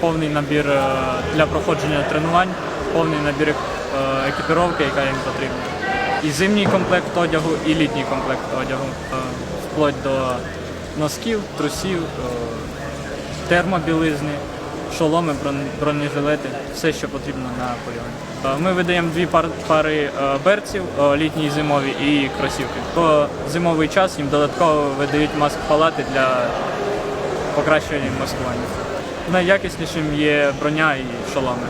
повний набір е, для проходження тренувань, повний набір е, екіпіровки, яка їм потрібна. І зимній комплект одягу, і літній комплект одягу, е, вплоть до носків, трусів, термобілизни, шоломи, бронежилети, все, що потрібно на полігоні. Ми видаємо дві пари берців, літні і зимові, і кросівки. По зимовий час їм додатково видають маск-палати для покращення маскування. Найякіснішим є броня і шоломи.